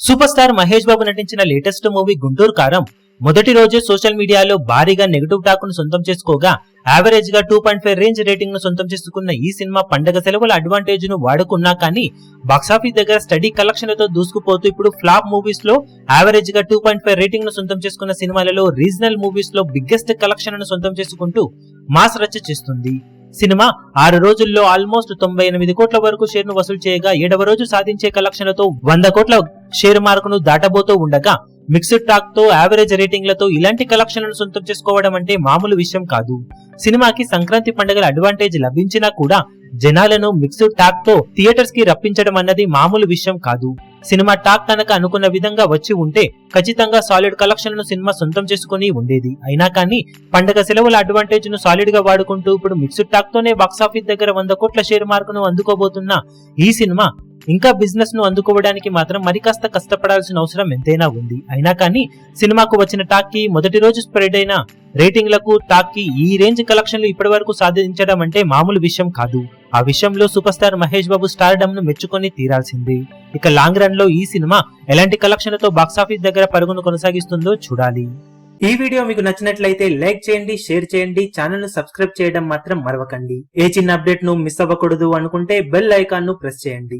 Super star Mahesh బాబు నటించిన latest movie Guntur కారం. మొదటి రోజే సోషల్ మీడియాలో భారీగా నెగటివ్ టాక్ను సొంతం చేసుకోగా యావరేజ్గా టూ పాయింట్ ఫైవ్ రేంజ్ రేటింగ్ను సొంతం చేసుకున్న ఈ సినిమా పండగ సెలవుల అడ్వాంటేజ్ను వాడుకున్నా కానీ బాక్సాఫీస్ దగ్గర స్టడీ కలెక్షన్లతో దూసుకుపోతూ ఇప్పుడు ఫ్లాప్ మూవీస్లో యావరేజ్గా టూ పాయింట్ ఫైవ్ రేటింగ్ను సొంతం చేసుకున్న సినిమాలలో రీజనల్ మూవీస్లో బిగ్గెస్ట్ కలెక్షన్ను సొంతం చేసుకుంటూ మాస్ రచ్చ చేస్తుంది. సినిమా ఆరు రోజుల్లో ఆల్మోస్ట్ తొంభై ఎనిమిది కోట్ల వరకు షేర్ను వసూలు చేయగా ఏడవ రోజు సాధించే కలెక్షన్లతో వంద కోట్ల షేర్ మార్కును దాటబోతూ ఉండగా మిక్స్డ్ టాక్తో యావరేజ్ రేటింగ్లతో ఇలాంటి కలెక్షన్లను సొంతం చేసుకోవడం అంటే మామూలు విషయం కాదు. సినిమాకి సంక్రాంతి పండుగల అడ్వాంటేజ్ లభించినా కూడా జనాలను మిక్స్డ్ టాక్తో థియేటర్స్కి రప్పించడం అన్నది మామూలు విషయం కాదు. సినిమా టాక్ కనుక అనుకున్న విధంగా వచ్చి ఉంటే ఖచ్చితంగా సాలిడ్ కలెక్షన్ను సినిమా సొంతం చేసుకుని ఉండేది. అయినా కానీ పండగ సెలవుల అడ్వాంటేజ్ను సాలిడ్గా వాడుకుంటూ ఇప్పుడు మిక్స్డ్ టాక్ తోనే బాక్సాఫీస్ దగ్గర వంద కోట్ల షేర్ మార్కును అందుకోబోతున్న ఈ సినిమా ఇంకా బిజినెస్ను అందుకోవడానికి మాత్రం మరి కాస్త కష్టపడాల్సిన అవసరం ఎంతైనా ఉంది. అయినా కానీ సినిమాకు వచ్చిన టాక్కి మొదటి రోజు స్ప్రెడ్ అయిన రేటింగ్లకు టాక్కి ఈ రేంజ్ కలెక్షన్లు ఇప్పటి వరకు సాధించడం అంటే మామూలు విషయం కాదు. ఆ విషయంలో సూపర్ స్టార్ మహేష్ బాబు స్టార్డమ్ను మెచ్చుకొని తీరాల్సింది. ఇక లాంగ్ రన్లో ఈ సినిమా ఎలాంటి కలెక్షన్లతో బాక్సాఫీస్ దగ్గర పరుగును కొనసాగిస్తుందో చూడాలి. ఈ వీడియో మీకు నచ్చినట్లయితే లైక్ చేయండి షేర్ చేయండి ఛానల్ను సబ్స్క్రైబ్ చేయడం మాత్రం మరవకండి. ఏ చిన్న అప్డేట్ను మిస్ అవ్వకూడదు అనుకుంటే బెల్ ఐకాన్ను ప్రెస్ చేయండి.